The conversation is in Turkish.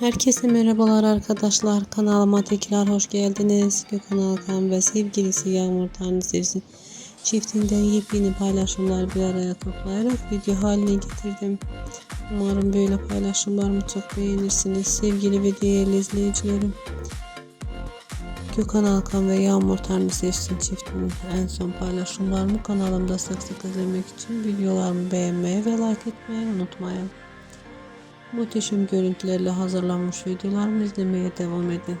Herkese merhabalar arkadaşlar. Kanalıma tekrar hoş geldiniz. Gökhan Alkan ve sevgilisi Yağmur Tanrısevsin çiftinden yepyeni paylaşımlar bir araya toplayarak video haline getirdim. Umarım böyle paylaşımlarımı çok beğenirsiniz. Sevgili ve değerli izleyicilerim. Gökhan Alkan ve Yağmur Tanrısevsin çiftinin en son paylaşımlarımı kanalımda sık sık izlemek için videolarımı beğenmeyi ve like etmeyi unutmayın. Muhteşem görüntülerle hazırlanmış videolarımı izlemeye devam edin.